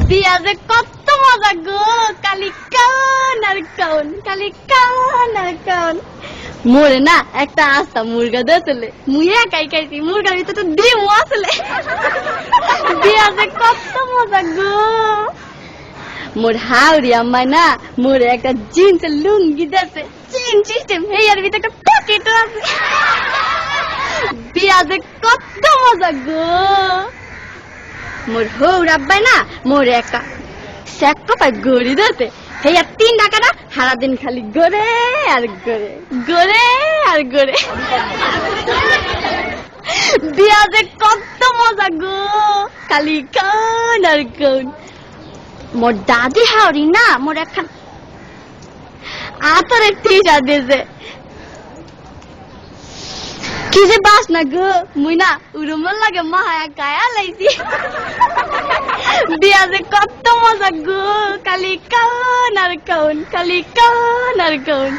বিয়া যে কত মজা গো কালি কান আর কান কালি কান আর কান মোরে না একটা আস্তা মুরগা দিয়েছিলে মুই একাই খাইছি মুরগার ভিতরে তো ডিমও আসলে বিয়া যে কত মজা গো মোর হাওড়ি আম্মাই না মোরে একটা জিন্সের লুঙ্গি দিয়েছে চিন সিস্টেম হেয়ার ভিতরে একটা পকেট আছে বিয়া যে কত মজা গো মোর হৌ আব্বাই না, মোর একা। স্যাক্কা পাই গড়ি দিতে হেয়া তিন না সারাদিন খালি গড়ে আর গড়ে গড়ে আর গড়ে। বিয়া যে কত মজা গো, খালি কান আর কান। মোর দাদি হাওড়ি না, মোর একখান আতরে টিজা দিয়েছে। কি যে বাস না গো? মুই না উরুমল লাগে মায়া কায়া লাইছি। বিয়া যে কত মজা গো? কালি কান আর কাউন, কালি কান আর কাউন।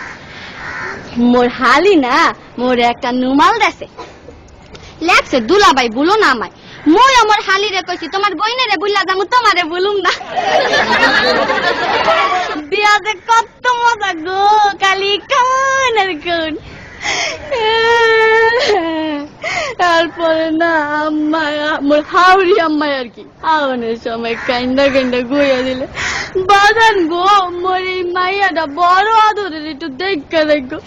মোর হালি না, মোর একটা নুমাল দেছে। লেখছে দুলাবাই বলো না আমায়। মই আমার হালি রে কইছি, তোমার বইনে রে বুল্লা যামু, তোমারে বলুম না। বিয়া যে কত মজা গো? কালি কান আর কাউন। তারপরে না আম্মা মোর হাওড়ি আম্মা আর কি। আওয়ানোর সময় কাইন্দা কাইন্দা গুইয়া দিলে। বাদান গো, মোর এই মাইয়াটা বড় আদরের, একটু দেখা দেখো।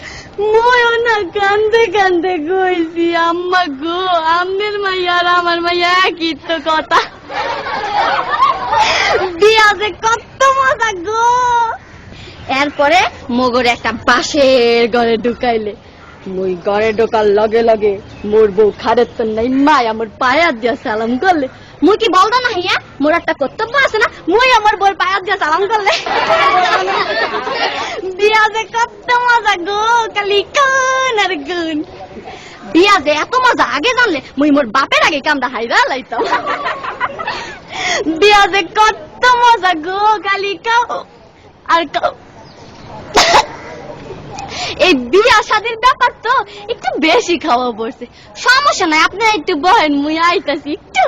ময়ও না কান্দে কান্দে গইছি আম্মা গো, আম্মের মাইয়া আর আমার মাইয়া একই তো কথা। বিয়া যে কত মজা গো। এরপরে মগর একটা বাঁশের ঘরে ঢুকাইলে। মুই ঘরে ঢোকার লগে লগে মোর বউ খারের তো নাই মাই আমার পায়াত দিয়া সালাম করলে। মুই কি বলতো না হিয়া? মোর একটা কর্তব্য আছে না? মুই আমার বউর পায়াত দিয়া সালাম করলে। বিয়া যে কত মজা গো, কালি কান আর গুন বিয়া যে এত মজা, আগে জানলে মুই মোর বাপের আগে কামটা হাইরা লাইতাম। বিয়া যে কত মজা গো, কালি কাও আর কাও। এই বিয়া শাদির ব্যাপার তো একটু বেশি খাওয়া পড়ছে। সমস্যা নাই, আপনি একটু বহেন, মুই আইতাছি, একটু।